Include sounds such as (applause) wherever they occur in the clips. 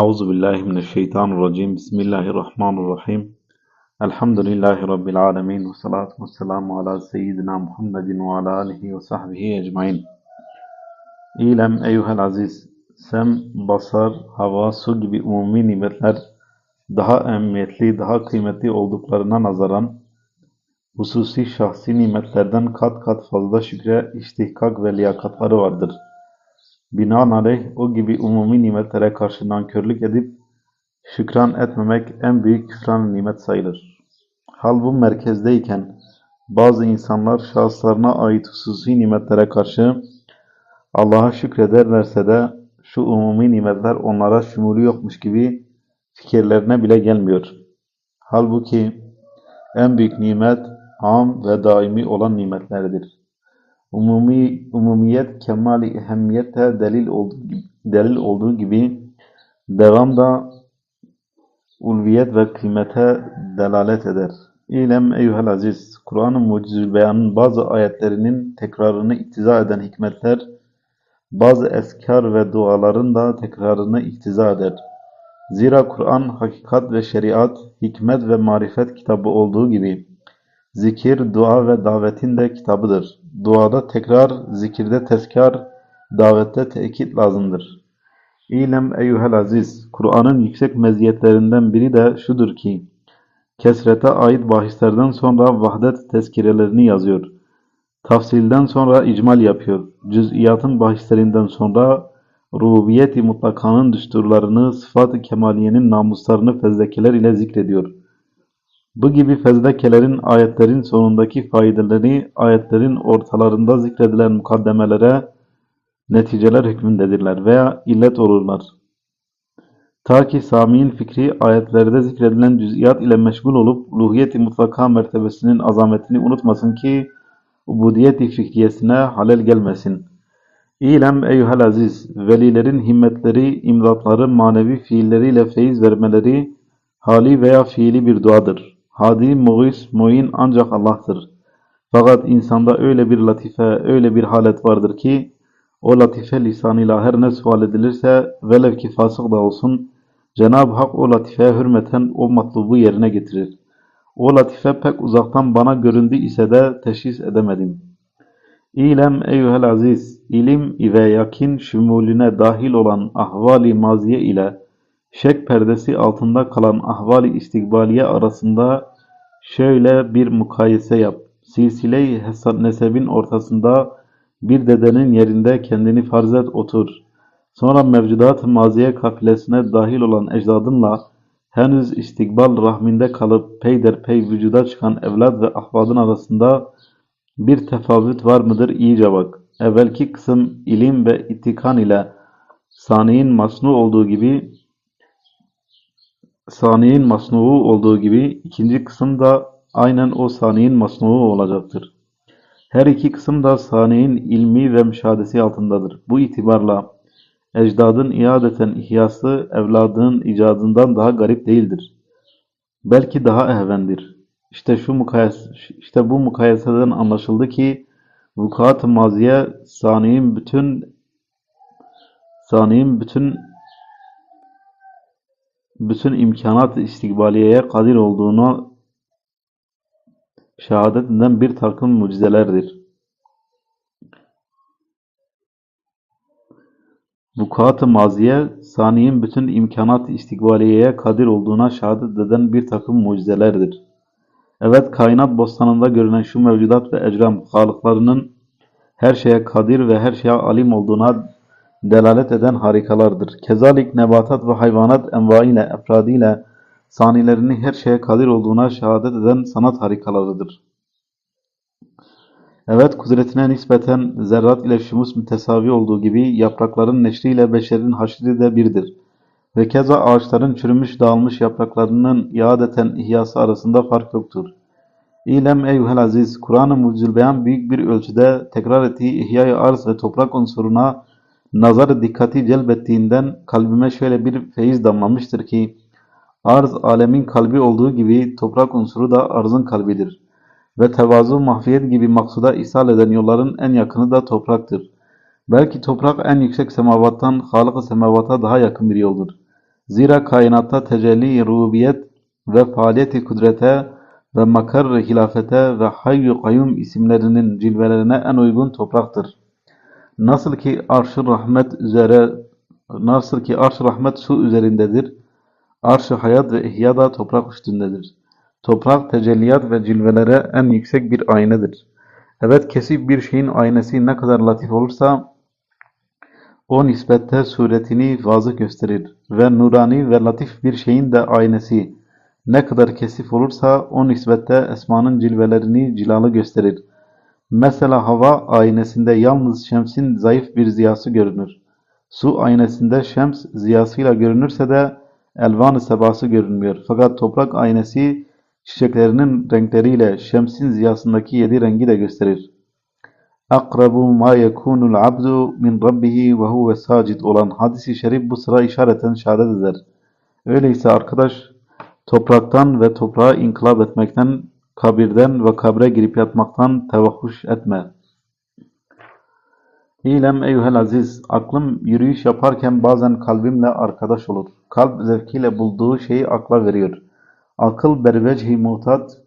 Euzu billahi mineşşeytanirracim. Bismillahirrahmanirrahim. Elhamdülillahi rabbil alamin ve salatu vesselamu ala seyyidina Muhammedin ve ala alihi ve sahbihi ecmaîn. İlem eyühel aziz, sem, basar, hava, su gibi umumi nimetler daha emniyetli, daha kıymetli olduklarına nazaran hususi şahsi nimetlerden kat kat fazla şükre, istihkak ve liyakatları vardır.'' Binaenaleyh o gibi umumi nimetlere karşı nankörlük edip şükran etmemek en büyük küfran nimet sayılır. Hal bu merkezdeyken bazı insanlar şahıslarına ait hususi nimetlere karşı Allah'a şükrederlerse de şu umumi nimetler onlara şumulu yokmuş gibi fikirlerine bile gelmiyor. Halbuki en büyük nimet am ve daimi olan nimetlerdir. Umumi, umumiyet kemali ehemmiyete delil olduğu gibi, delil olduğu gibi devam da ulviyet ve kıymete delalet eder. İlem eyyuhel aziz, Kur'an-ı Mucizül Beyan'ın bazı ayetlerinin tekrarını iktiza eden hikmetler, bazı eskar ve duaların da tekrarını iktiza eder. Zira Kur'an hakikat ve şeriat, hikmet ve marifet kitabı olduğu gibi, zikir, dua ve davetin de kitabıdır. Duada tekrar, zikirde tezkar, davette tekit lazımdır. İlem eyyuhel aziz, Kur'an'ın yüksek meziyetlerinden biri de şudur ki, kesrete ait bahislerden sonra vahdet tezkirelerini yazıyor. Tafsilden sonra icmal yapıyor. Cüz'iyatın bahislerinden sonra rububiyeti mutlakanın düsturlarını, sıfat-ı kemaliyenin namuslarını fezlekeler ile zikrediyor. Bu gibi fezlekelerin ayetlerin sonundaki faydeleri ayetlerin ortalarında zikredilen mukaddemelere neticeler hükmündedirler veya illet olurlar. Ta ki Sami'nin fikri ayetlerde zikredilen cüz'iyat ile meşgul olup ruhiyeti mutlaka mertebesinin azametini unutmasın ki ubudiyeti fikriyesine halel gelmesin. İlem eyyuhel aziz, velilerin himmetleri, imdatları, manevi fiilleriyle feyiz vermeleri hali veya fiili bir duadır. Hadi, muğis, muin ancak Allah'tır. Fakat insanda öyle bir latife, öyle bir halet vardır ki o latife lisanıyla her ne sual edilirse velev ki fasık da olsun Cenab-ı Hak o latifeye hürmeten o matlubu yerine getirir. O latife pek uzaktan bana göründü ise de teşhis edemedim. İlem eyyuhel aziz, ilim ve yakin şumulüne dahil olan ahvali maziye ile şek perdesi altında kalan ahvali istikbaliye arasında şöyle bir mukayese yap. Silsile-i nesebin ortasında bir dedenin yerinde kendini farz et otur. Sonra mevcudat maziye kafilesine dahil olan ecdadınla henüz istikbal rahminde kalıp peyderpey vücuda çıkan evlat ve ahvadın arasında bir tefavüt var mıdır iyice bak. Evvelki kısım ilim ve itikan ile saniyin masnu olduğu gibi saniyin masnuğu olduğu gibi ikinci kısım da aynen o saniyin masnuğu olacaktır. Her iki kısım da saniyin ilmi ve müşahadesi altındadır. Bu itibarla ecdadın iadeten ihyası evladının icadından daha garip değildir. Belki daha ehvendir. İşte şu mukayes işte bu mukayeseden anlaşıldı ki vukuat-ı maziye saniyin bütün saniyin bütün bütün imkanat istikbaliyeye kadir olduğunu şehadet eden bir takım mucizelerdir. Vukuat-ı maziye, saniyin bütün imkanat istikbaliyeye kadir olduğuna şehadet eden bir takım mucizelerdir. Evet, kainat bostanında görünen şu mevcudat ve ecram, halıklarının her şeye kadir ve her şeye alim olduğuna delalet eden harikalardır. Kezalik nebatat ve hayvanat envaiyle, efradiyle, sanilerini her şeye kadir olduğuna şehadet eden sanat harikalarıdır. Evet, kudretine nispeten zerrat ile şumus mütesavi olduğu gibi yaprakların neşriyle beşerin haşri de birdir. Ve keza ağaçların çürümüş dağılmış yapraklarının iadeten ihyası arasında fark yoktur. İlem eyyuhel aziz, Kur'an-ı Mucizül Beyan büyük bir ölçüde tekrar ettiği ihyayı arz ve toprak unsuruna nazar dikkati celbettiğinden kalbime şöyle bir feyiz damlamıştır ki, arz alemin kalbi olduğu gibi toprak unsuru da arzın kalbidir. Ve tevazu mahfiyet gibi maksuda ishal eden yolların en yakını da topraktır. Belki toprak en yüksek semavattan Halık-ı semavata daha yakın bir yoldur. Zira kainatta tecelli rububiyet ve faaliyeti kudrete ve makar hilafete ve hayyu kayyum isimlerinin cilvelerine en uygun topraktır. Nasıl ki arş-ı rahmet üzere nasıl ki arş-ı rahmet su üzerindedir. Arş-ı hayat ve ihya da toprak üstündedir. Toprak tecelliyat ve cilvelere en yüksek bir aynedir. Evet kesif bir şeyin aynesi ne kadar latif olursa o nispette suretini vazı gösterir ve nurani ve latif bir şeyin de aynesi ne kadar kesif olursa o nispette esmanın cilvelerini cilalı gösterir. Mesela hava aynesinde yalnız şemsin zayıf bir ziyası görünür. Su aynesinde şems ziyasıyla görünürse de elvan-ı sebası görünmüyor. Fakat toprak aynesi çiçeklerinin renkleriyle şemsin ziyasındaki yedi rengi de gösterir. Akrabu ma yekunul abdu min rabbihi ve huve olan hadisi şerif bu sıra işareten şehadet eder. Öyleyse arkadaş topraktan ve toprağa inkılap etmekten, kabirden ve kabre girip yatmaktan tevahhuş etme. İlem eyyuhel aziz, aklım yürüyüş yaparken bazen kalbimle arkadaş olur. Kalp zevkiyle bulduğu şeyi akla veriyor. Akıl bervecihi mutat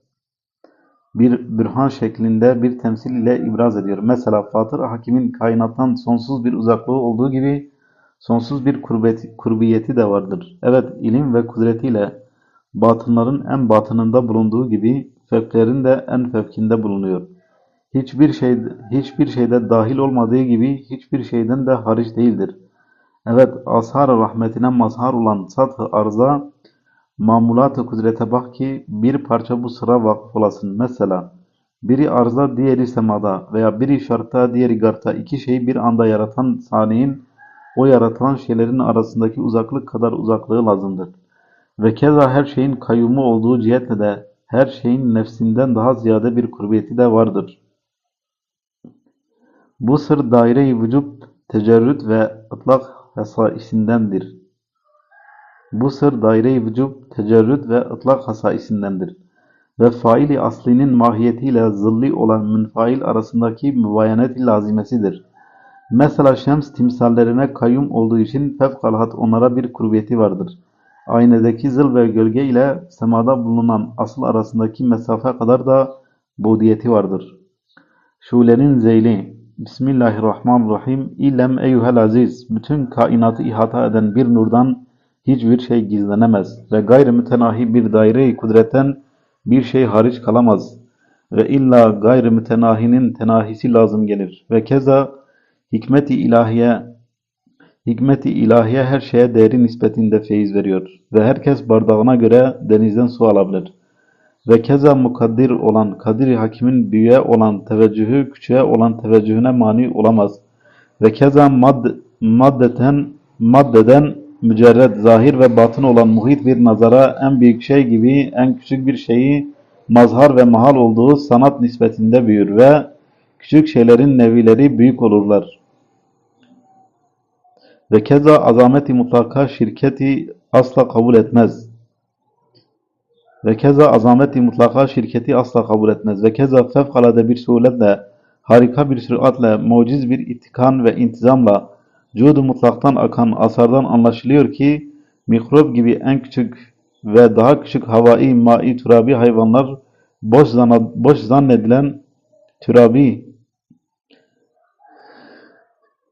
bir bürhan şeklinde bir temsil ile ibraz ediyor. Mesela Fatır Hakim'in kainattan sonsuz bir uzaklığı olduğu gibi sonsuz bir kurbeti, kurbiyeti de vardır. Evet, ilim ve kudretiyle batınların en batınında bulunduğu gibi fevklerin de en fevkinde bulunuyor. Hiçbir şey hiçbir şeyde dahil olmadığı gibi hiçbir şeyden de hariç değildir. Evet, ashar rahmetine mazhar olan sath-ı arza mamulat-ı kudrete bak ki bir parça bu sıra vakıf olasın. Mesela biri arzda diğeri semada veya biri şartta diğeri garta iki şeyi bir anda yaratan saniyin o yaratılan şeylerin arasındaki uzaklık kadar uzaklığı lazımdır. Ve keza her şeyin kayyumu olduğu cihetle de her şeyin nefsinden daha ziyade bir kurbiyeti de vardır. Bu sır daire-i vücub, tecerrüt ve ıtlak hasaisindendir. Bu sır daire-i vücub, tecerrüt ve ıtlak hasaisindendir. Ve faili aslinin mahiyetiyle zilli olan münfail arasındaki mübayenet-i lazimesidir. Mesela şems timsallerine kayyum olduğu için fevkalat onlara bir kurbiyeti vardır. Aynedeki zil ve gölge ile semada bulunan asıl arasındaki mesafe kadar da budiyeti vardır. Şulenin zeyli Bismillahirrahmanirrahim İlem eyyuhel aziz Bütün kainatı ihata eden bir nurdan hiçbir şey gizlenemez ve gayrı mütenahi bir daire-i kudretten bir şey hariç kalamaz ve illa gayrı mütenahinin tenahisi lazım gelir ve keza hikmet-i ilahiye hikmet-i ilahiye her şeye değeri nispetinde feyiz veriyor ve herkes bardağına göre denizden su alabilir. Ve keza mukaddir olan, kadir hakimin büyüğe olan teveccühü, küçüğe olan teveccühüne mani olamaz. Ve keza mad maddeten, maddeden mücerred, zahir ve batın olan muhit bir nazara en büyük şey gibi en küçük bir şeyi mazhar ve mahal olduğu sanat nispetinde büyür ve küçük şeylerin nevileri büyük olurlar. Ve keza azameti mutlaka şirketi asla kabul etmez. Ve keza azameti mutlaka şirketi asla kabul etmez. Ve keza fevkalade bir suretle, harika bir süratle, muciz bir ittikan ve intizamla, cudu mutlaktan akan asardan anlaşılıyor ki, mikrop gibi en küçük ve daha küçük havai, mai, turabi hayvanlar, boş, zan boş zannedilen türabi,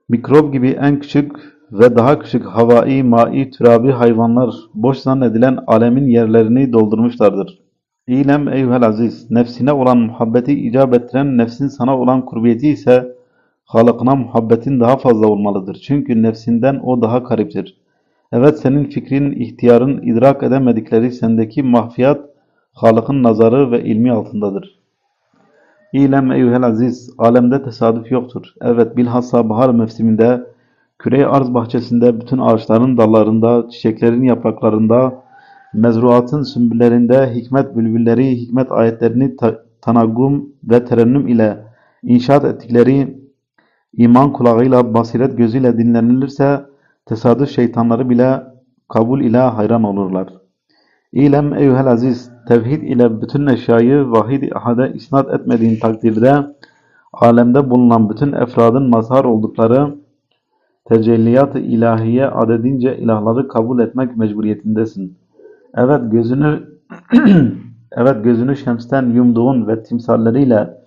mikrop gibi en küçük ve daha küçük havai, mai, türabi hayvanlar boş zannedilen alemin yerlerini doldurmuşlardır. İlem eyhel aziz, nefsine olan muhabbeti icap ettiren nefsin sana olan kurbiyeti ise Halıkına muhabbetin daha fazla olmalıdır. Çünkü nefsinden o daha kariptir. Evet senin fikrin, ihtiyarın, idrak edemedikleri sendeki mahfiyat, Halık'ın nazarı ve ilmi altındadır. İlem eyhel aziz, alemde tesadüf yoktur. Evet bilhassa bahar mevsiminde Küre arz bahçesinde bütün ağaçların dallarında, çiçeklerin yapraklarında, mezruatın sümbüllerinde hikmet bülbülleri, hikmet ayetlerini ta tanagum ve terennüm ile inşaat ettikleri iman kulağıyla, basiret gözüyle dinlenilirse tesadüf şeytanları bile kabul ile hayran olurlar. İlem eyhel aziz, tevhid ile bütün eşyayı vahid ahade isnat etmediğin takdirde alemde bulunan bütün efradın mazhar oldukları tecelliyat-ı ilahiye adedince ilahları kabul etmek mecburiyetindesin. Evet gözünü (clears throat) evet gözünü şemsten yumduğun ve timsalleriyle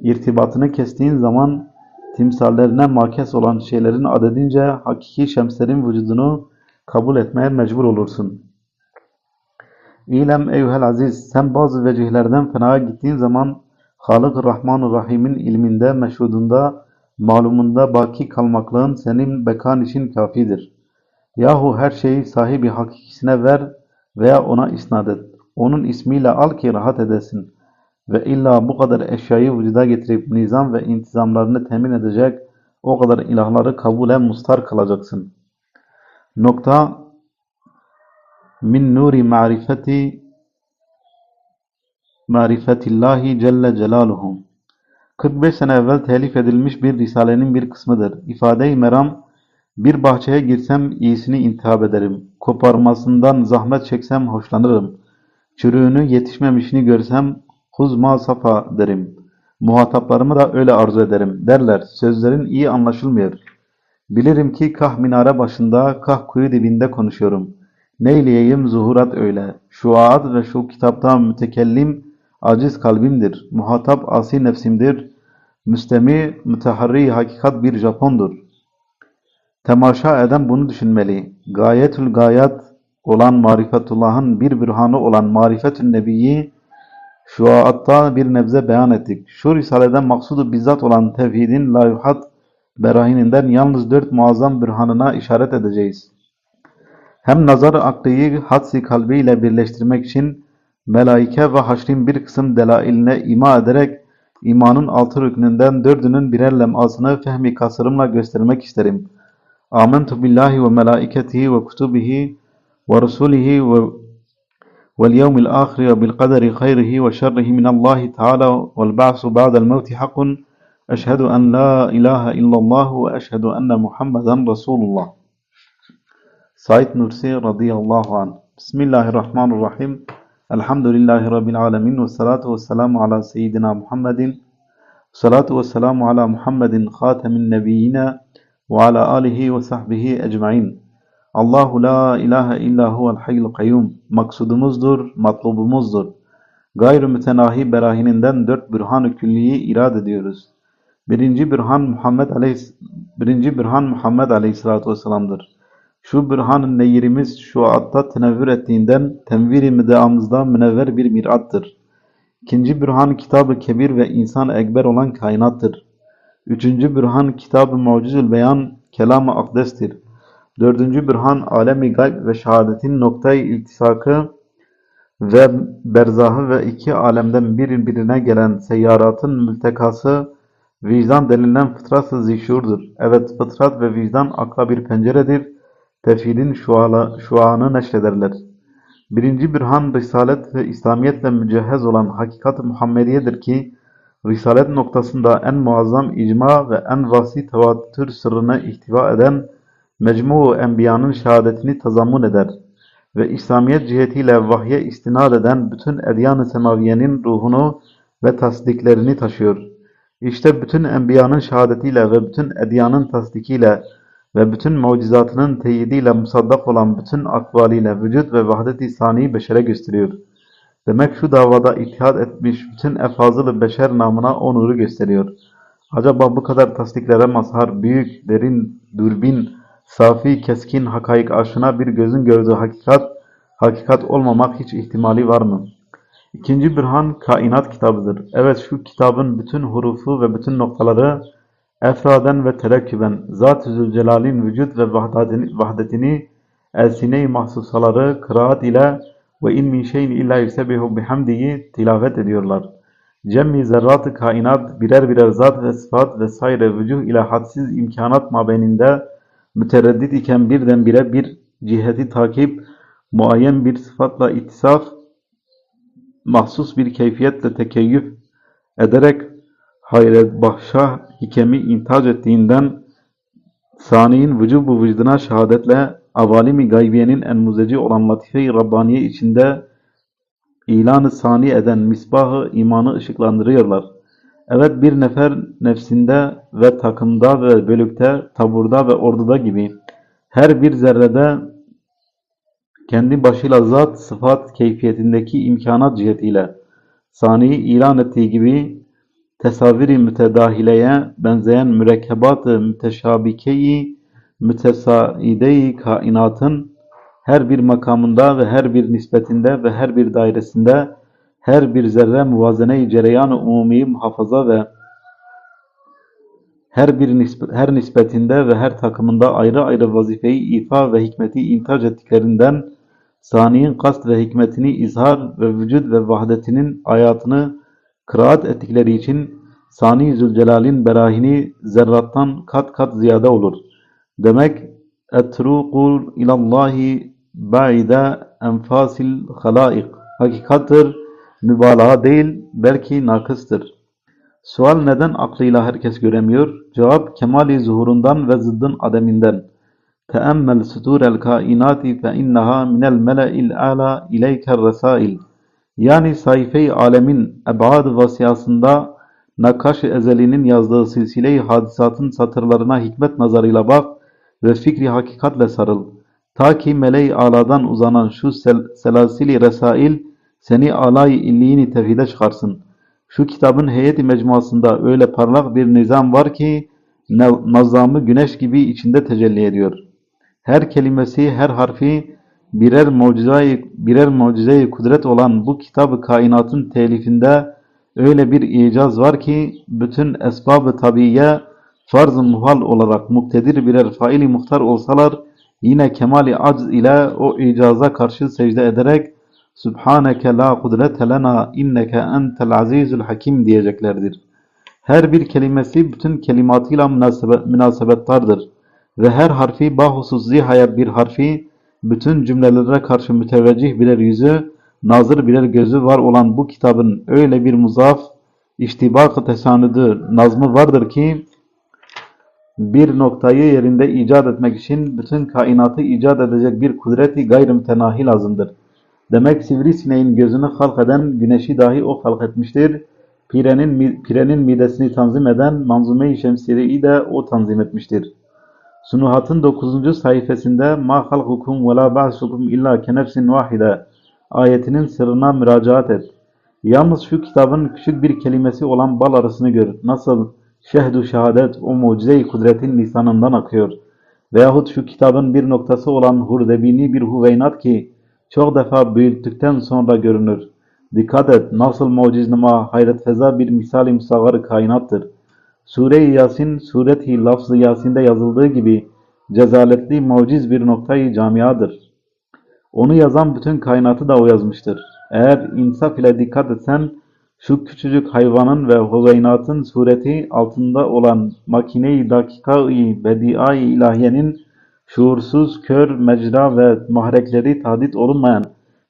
irtibatını kestiğin zaman timsallerine makes olan şeylerin adedince hakiki şemslerin vücudunu kabul etmeye mecbur olursun. İlem eyhel aziz sen bazı vecihlerden fenaya gittiğin zaman Halık Rahman Rahim'in ilminde, meşhudunda, malumunda baki kalmaklığın senin bekan için kafidir. Yahu her şeyi sahibi hakikisine ver veya ona isnat et. Onun ismiyle al ki rahat edesin. Ve illa bu kadar eşyayı vücuda getirip nizam ve intizamlarını temin edecek o kadar ilahları kabule mustar kılacaksın. Nokta min nuri marifeti marifetillahi celle celaluhu 45 sene evvel telif edilmiş bir risalenin bir kısmıdır. İfade-i meram bir bahçeye girsem iyisini intihap ederim. Koparmasından zahmet çeksem hoşlanırım. Çürüğünü yetişmemişini görsem huzma safa derim. Muhataplarımı da öyle arzu ederim derler. Sözlerin iyi anlaşılmıyor. Bilirim ki kah minare başında, kah kuyu dibinde konuşuyorum. Neyleyeyim zuhurat öyle. Şuaat ve şu kitapta mütekellim aciz kalbimdir. Muhatap asi nefsimdir. Müstemi, müteharri hakikat bir Japondur. Temaşa eden bunu düşünmeli. Gayetül gayat olan marifetullah'ın bir bürhanı olan marifetün nebiyi şuaatta bir nebze beyan ettik. Şu risaleden maksudu bizzat olan tevhidin layuhat berahininden yalnız dört muazzam bürhanına işaret edeceğiz. Hem nazar akliyi hadsi kalbiyle birleştirmek için melaike ve haşrin bir kısım delailine ima ederek imanın altı rüknünden dördünün birer lemasını fehmi kasırımla göstermek isterim. Amentu billahi ve melaiketihi ve kutubihi ve rusulihi ve واليوم الآخر وبالقدر خيره وشره من الله تعالى والبعث بعد الموت حق أشهد أن لا إله إلا الله وأشهد أن محمدا رسول الله Said Nursi radıyallahu anh Bismillahirrahmanirrahim Elhamdülillahi Rabbil alemin ve salatu ve selamu ala seyyidina Muhammedin salatu ve selamu ala Muhammedin hatemin nebiyyine ve ala alihi ve sahbihi ecmain Allahu la ilahe illa huvel hayyul kayyum maksudumuzdur, matlubumuzdur. Gayrı mütenahi berahininden dört bürhan-ı külliyi irad ediyoruz. Birinci bürhan Muhammed aleyhis birinci bürhan Muhammed aleyhissalatu vesselam'dır. Şu bürhan-ı neyirimiz şu atta tenevvür ettiğinden tenvir-i müdeamızda münevver bir mirattır. İkinci bürhan kitab-ı kebir ve insan ekber olan kainattır. Üçüncü bürhan kitab-ı mucizül beyan kelam-ı akdestir. Dördüncü bürhan alemi gayb ve şehadetin noktayı iltisakı ve berzahı ve iki alemden birbirine gelen seyyaratın mültekası vicdan denilen fıtrat-ı zişurdur. Evet fıtrat ve vicdan akla bir penceredir. Tevhidin şuala, şuanı neşrederler. Birinci bürhan risalet ve İslamiyetle mücehhez olan hakikat-ı Muhammediye'dir ki risalet noktasında en muazzam icma ve en vasi tevatür sırrını ihtiva eden mecmu enbiyanın şehadetini tazammun eder ve İslamiyet cihetiyle vahye istinad eden bütün edyan-ı semaviyenin ruhunu ve tasdiklerini taşıyor. İşte bütün enbiyanın şehadetiyle ve bütün edyanın tasdikiyle ve bütün mucizatının teyidiyle musaddak olan bütün akvaliyle vücut ve vahdet-i sani beşere gösteriyor. Demek şu davada ittihad etmiş bütün efazılı beşer namına o nuru gösteriyor. Acaba bu kadar tasdiklere mazhar, büyük, derin, dürbin, safi, keskin, hakaik aşına bir gözün gördüğü hakikat, hakikat olmamak hiç ihtimali var mı? İkinci bürhan kainat kitabıdır. Evet şu kitabın bütün hurufu ve bütün noktaları efraden ve terekküben Zat-ı Zülcelal'in vücut ve vahdetini, vahdetini elsine-i mahsusaları kıraat ile ve in min şeyin illa yusebbihu bihamdihi tilavet ediyorlar. Cemmi zerrat-ı kainat birer birer zat ve sıfat vesaire vücuh ile hadsiz imkanat mabeyninde mütereddit iken birdenbire bir ciheti takip, muayyen bir sıfatla ittisaf, mahsus bir keyfiyetle tekeyyüf ederek hayret bahşa hikemi intac ettiğinden saniyin vücubu vücuduna şehadetle avalimi gaybiyenin en muzeci olan latife-i Rabbaniye içinde ilanı sani eden misbahı imanı ışıklandırıyorlar. Evet bir nefer nefsinde ve takımda ve bölükte, taburda ve orduda gibi her bir zerrede kendi başıyla zat, sıfat, keyfiyetindeki imkanat cihetiyle saniyi ilan ettiği gibi tesavvür-i mütedahileye benzeyen mürekkebat-ı müteşabike-i mütesaide-i kainatın her bir makamında ve her bir nispetinde ve her bir dairesinde her bir zerre muvazene-i cereyan-ı umumi muhafaza ve her bir nispet, her nispetinde ve her takımında ayrı ayrı vazifeyi ifa ve hikmeti intac ettiklerinden saniyin kast ve hikmetini izhar ve vücud ve vahdetinin ayatını kıraat ettikleri için Sani Zülcelal'in berahini zerrattan kat kat ziyade olur. Demek etruqul ilallahi ba'ide enfasil halaik hakikattır, mübalağa değil belki nakıstır. Sual neden aklıyla herkes göremiyor? Cevap kemali zuhurundan ve zıddın ademinden. Teemmel suturel kainati fe inneha minel mele'il a'la ileyker resail. Yani sayfe-i alemin ebad vasiyasında Nakkaş-ı Ezeli'nin yazdığı silsile-i hadisatın satırlarına hikmet nazarıyla bak ve fikri hakikatle sarıl. Ta ki meleği aladan uzanan şu sel selasili resail seni alay illiğini tevhide çıkarsın. Şu kitabın heyeti mecmuasında öyle parlak bir nizam var ki nazamı güneş gibi içinde tecelli ediyor. Her kelimesi, her harfi birer mucize birer mucize kudret olan bu kitabı kainatın telifinde öyle bir icaz var ki bütün esbab-ı tabiye farz-ı muhal olarak muktedir birer faili muhtar olsalar yine kemali acz ile o icaza karşı secde ederek Subhaneke la kudrete lena inneke entel azizul hakim diyeceklerdir. Her bir kelimesi bütün kelimatıyla münasebet, münasebettardır ve her harfi bahusus zihaya bir harfi bütün cümlelere karşı müteveccih birer yüzü nazır birer gözü var olan bu kitabın öyle bir muzaf, iştibak-ı tesanüdü, nazmı vardır ki bir noktayı yerinde icat etmek için bütün kainatı icat edecek bir kudreti gayrı lazımdır. Demek sivrisineğin gözünü halk eden güneşi dahi o halk etmiştir. Pirenin, pirenin midesini tanzim eden manzume-i şemsiyeyi de o tanzim etmiştir. Sunuhat'ın 9. sayfasında ma halkukum ve la ba'sukum illa kenefsin vahide ayetinin sırrına müracaat et. Yalnız şu kitabın küçük bir kelimesi olan bal arasını gör. Nasıl şehdu şehadet o mucize-i kudretin lisanından akıyor. Veyahut şu kitabın bir noktası olan hurdebini bir huveynat ki çok defa büyüttükten sonra görünür. Dikkat et nasıl muciznama hayret feza bir misali kainattır. Sure-i Yasin sureti lafz-ı Yasin'de yazıldığı gibi cezaletli muciz bir noktayı camiadır. Onu yazan bütün kainatı da o yazmıştır. Eğer insaf ile dikkat etsen, şu küçücük hayvanın ve huveynatın sureti altında olan makine-i dakika-i bedia-i ilahiyenin şuursuz, kör, mecra ve mahrekleri tadit olunmayan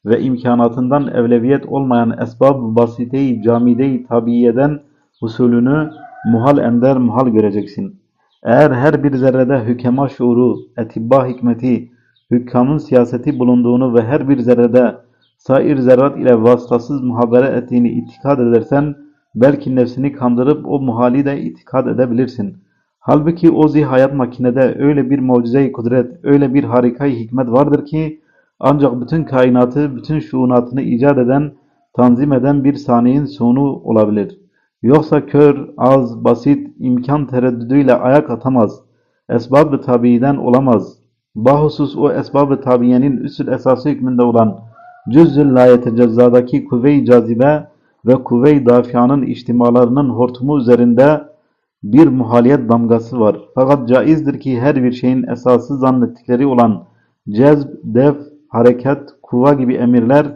ve imkanatından evleviyet olmayan esbab-ı basite-i camide-i tabiyeden usulünü muhal ender muhal göreceksin. Eğer her bir zerrede hükema şuuru, etibba hikmeti, hükkamın siyaseti bulunduğunu ve her bir zerrede sair zerrat ile vasıtasız muhabere ettiğini itikad edersen, belki nefsini kandırıp o muhali de itikad edebilirsin. Halbuki o zihayat makinede öyle bir mucize kudret, öyle bir harikayı hikmet vardır ki, ancak bütün kainatı, bütün şuunatını icat eden, tanzim eden bir saniyenin sonu olabilir. Yoksa kör, az, basit, imkan tereddüdüyle ayak atamaz. Esbab-ı tabiiden olamaz. Bahusus o esbab-ı tabiyenin üsül esası hükmünde olan cüz-ül la kuvve-i cazibe ve kuvve-i dafianın içtimalarının hortumu üzerinde bir muhaliyet damgası var. Fakat caizdir ki her bir şeyin esası zannettikleri olan cezb, def, hareket, kuva gibi emirler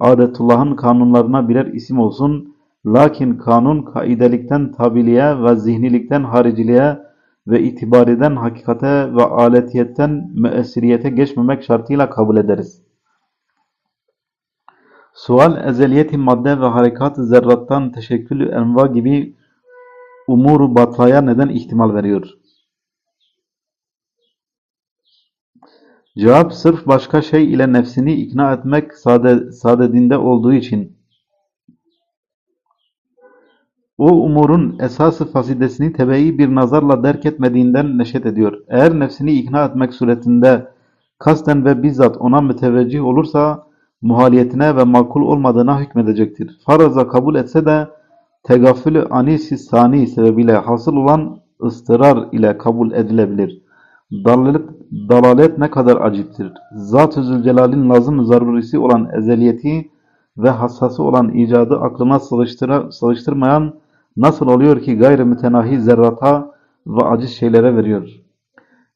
adetullahın kanunlarına birer isim olsun. Lakin kanun kaidelikten tabiliğe ve zihnilikten hariciliğe ve itibariden hakikate ve aletiyetten müessiriyete geçmemek şartıyla kabul ederiz. Sual ezeliyeti madde ve harekat-ı zerrattan teşekkülü enva gibi umuru batlaya neden ihtimal veriyor? Cevap sırf başka şey ile nefsini ikna etmek sade, sadedinde olduğu için o umurun esası fasidesini tebe'i bir nazarla derk etmediğinden neşet ediyor. Eğer nefsini ikna etmek suretinde kasten ve bizzat ona müteveccih olursa muhaliyetine ve makul olmadığına hükmedecektir. Faraza kabul etse de tegafülü anisi sani sebebiyle hasıl olan ıstırar ile kabul edilebilir. Dalalet, dalalet ne kadar aciptir. Zat-ı Zülcelal'in lazım zarurisi olan ezeliyeti ve hassası olan icadı aklına sığıştıra, sığıştırmayan nasıl oluyor ki gayrı mütenahi zerrata ve aciz şeylere veriyor.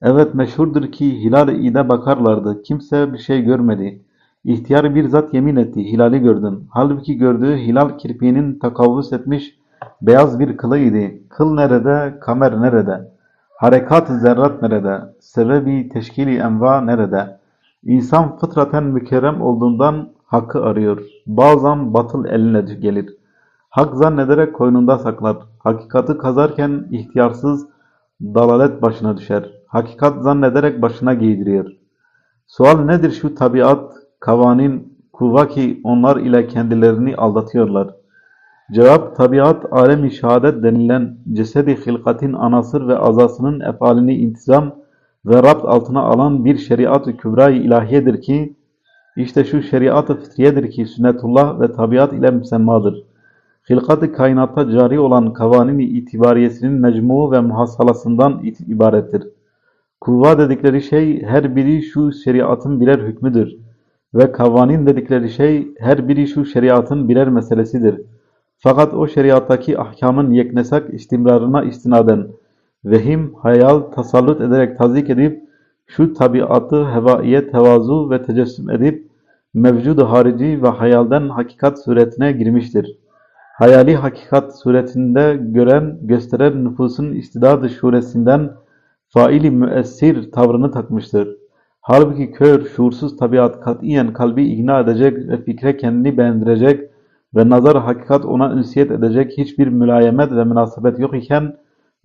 Evet meşhurdur ki hilal-i ide bakarlardı. Kimse bir şey görmedi. İhtiyar bir zat yemin etti. Hilali gördüm. Halbuki gördüğü hilal kirpiğinin takavvus etmiş beyaz bir kılıydı. Kıl nerede? Kamer nerede? Harekat-ı zerrat nerede? Sebebi teşkili enva nerede? İnsan fıtraten mükerrem olduğundan hakkı arıyor. Bazen batıl eline gelir. Hak zannederek koynunda saklar. Hakikati kazarken ihtiyarsız dalalet başına düşer. Hakikat zannederek başına giydiriyor. Sual nedir şu tabiat, kavanin, kuva ki onlar ile kendilerini aldatıyorlar? Cevap, tabiat, alem-i şehadet denilen cesedi hilkatin anasır ve azasının efalini intizam ve rapt altına alan bir şeriat-ı kübra-i ilahiyedir ki, işte şu şeriat-ı fitriyedir ki sünnetullah ve tabiat ile müsemmadır. Hilkat-ı kainatta cari olan kavanin-i itibariyesinin mecmu ve muhassalasından ibarettir. Kuvva dedikleri şey her biri şu şeriatın birer hükmüdür. Ve kavanin dedikleri şey her biri şu şeriatın birer meselesidir. Fakat o şeriattaki ahkamın yeknesak istimrarına istinaden vehim, hayal, tasallut ederek tazik edip şu tabiatı hevaiye tevazu ve tecessüm edip mevcud harici ve hayalden hakikat suretine girmiştir. Hayali hakikat suretinde gören, gösteren nüfusun istidadı şuresinden faili müessir tavrını takmıştır. Halbuki kör, şuursuz tabiat katiyen kalbi ikna edecek ve fikre kendini beğendirecek ve nazar hakikat ona ünsiyet edecek hiçbir mülayemet ve münasebet yok iken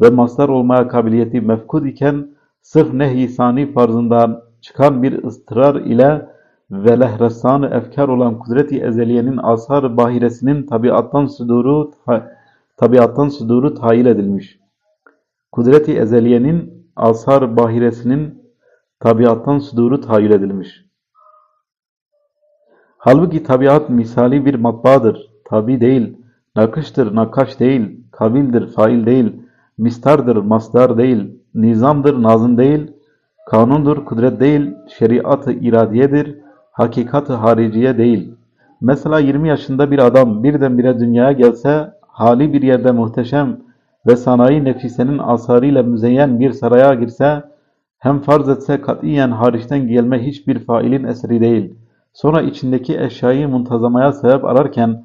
ve mastar olmaya kabiliyeti mefkud iken sırf nehy-i farzından çıkan bir ıstırar ile ve lehresan efkar olan kudret-i ezeliyenin asar bahiresinin tabiattan suduru tabiattan suduru tayil edilmiş. Kudret-i ezeliyenin asar bahiresinin tabiattan suduru tayil edilmiş. Halbuki tabiat misali bir matbaadır. Tabi değil, nakıştır, nakaş değil, kabildir, fail değil, mistardır, mastar değil, nizamdır, nazım değil, kanundur, kudret değil, şeriat-ı iradiyedir, hakikat-ı hariciye değil. Mesela 20 yaşında bir adam birdenbire dünyaya gelse, hali bir yerde muhteşem ve sanayi nefisenin asarıyla müzeyyen bir saraya girse, hem farz etse katiyen hariçten gelme hiçbir failin eseri değil. Sonra içindeki eşyayı muntazamaya sebep ararken,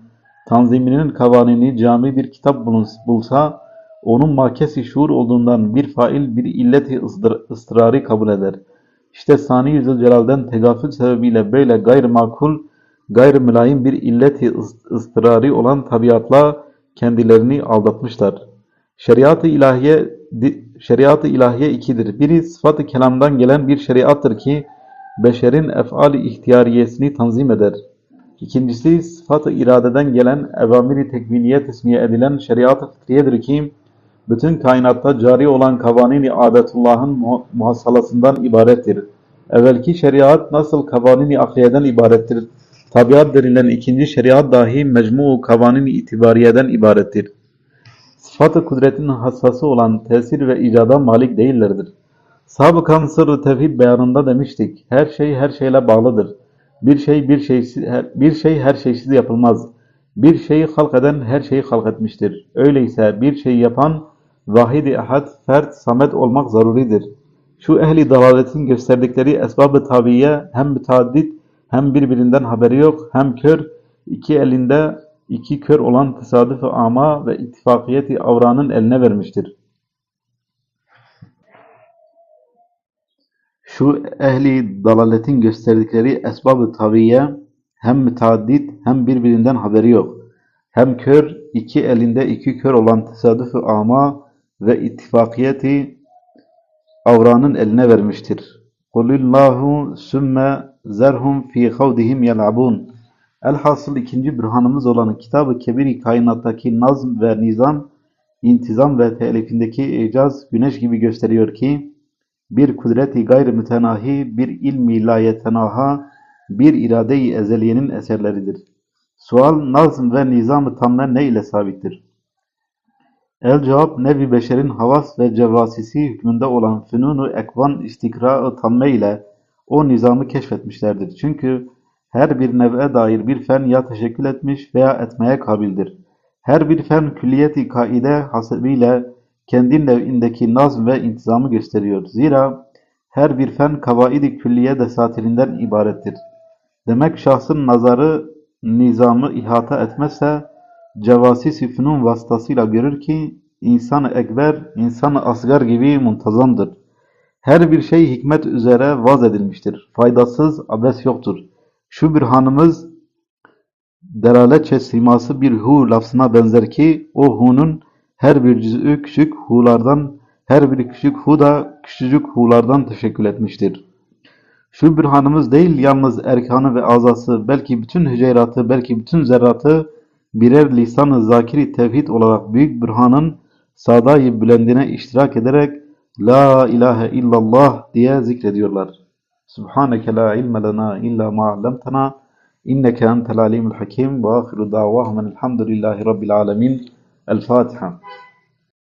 tanziminin kavanini cami bir kitap bulsa, onun makesi şuur olduğundan bir fail bir illeti ıstırari kabul eder. İşte Sani Yüzül Celal'den tegafül sebebiyle böyle gayr makul, gayr mülayim bir illeti ıstırari olan tabiatla kendilerini aldatmışlar. Şeriat-ı ilahiye şeriat-ı ilahiye ikidir. Biri sıfat-ı kelamdan gelen bir şeriattır ki beşerin ef'al-i ihtiyariyesini tanzim eder. İkincisi sıfat-ı iradeden gelen evamiri tekviniye tesmiye edilen şeriat-ı fitriyedir ki bütün kainatta cari olan kavanini adetullah'ın muhassalasından ibarettir. Evvelki şeriat nasıl kavanini akliyeden ibarettir. Tabiat denilen ikinci şeriat dahi mecmu kavanini itibariyeden ibarettir. Sıfat-ı kudretin hassası olan tesir ve icada malik değillerdir. Sabıkan sırrı tevhid beyanında demiştik. Her şey her şeyle bağlıdır. Bir şey bir şeysiz, bir şey her şeysiz yapılmaz. Bir şeyi halk eden her şeyi halk etmiştir. Öyleyse bir şeyi yapan vahid-i ahad, fert, samet olmak zaruridir. Şu ehli dalaletin gösterdikleri esbab-ı tabiye hem müteaddit hem birbirinden haberi yok hem kör, iki elinde iki kör olan tesadüf-ü ama ve ittifakiyeti avranın eline vermiştir. Şu ehli dalaletin gösterdikleri esbab-ı tabiye hem müteaddit hem birbirinden haberi yok. Hem kör, iki elinde iki kör olan tesadüf-ü ama ve ittifakiyeti avranın eline vermiştir. Kulillahu sümme zerhum fi havdihim yel'abun. Elhasıl ikinci bürhanımız olan Kitab-ı Kebir-i Kainat'taki nazm ve nizam, intizam ve telifindeki icaz güneş gibi gösteriyor ki, bir kudreti gayr mütenahi, bir ilmi la yetenaha, bir irade-i ezeliyenin eserleridir. Sual, nazm ve nizam-ı tamme ne ile sabittir? El cevap, nevi beşerin havas ve cevasisi hükmünde olan fünunu ekvan istikra-ı tamme ile o nizamı keşfetmişlerdir. Çünkü her bir nev'e dair bir fen ya teşekkül etmiş veya etmeye kabildir. Her bir fen külliyeti kaide hasebiyle kendi nev'indeki nazm ve intizamı gösteriyor. Zira her bir fen kavaidi külliye desatirinden ibarettir. Demek şahsın nazarı nizamı ihata etmezse cevasi fünun vasıtasıyla görür ki insan-ı ekber, insan-ı asgar gibi muntazamdır. Her bir şey hikmet üzere vaz edilmiştir. Faydasız, abes yoktur. Şu bürhanımız delaleçe siması bir hu lafzına benzer ki o hu'nun her bir cüz'ü küçük hu'lardan her bir küçük hu da küçücük hu'lardan teşekkül etmiştir. Şu bürhanımız değil yalnız erkanı ve azası belki bütün hüceyratı belki bütün zerratı birer lisan-ı zakiri tevhid olarak büyük bürhanın sadayı bülendine iştirak ederek La ilahe illallah diye zikrediyorlar. Subhaneke la ilme lena illa ma allamtana inneke entel alimul hakim ve ahiru davahum elhamdülillahi rabbil alemin. El Fatiha.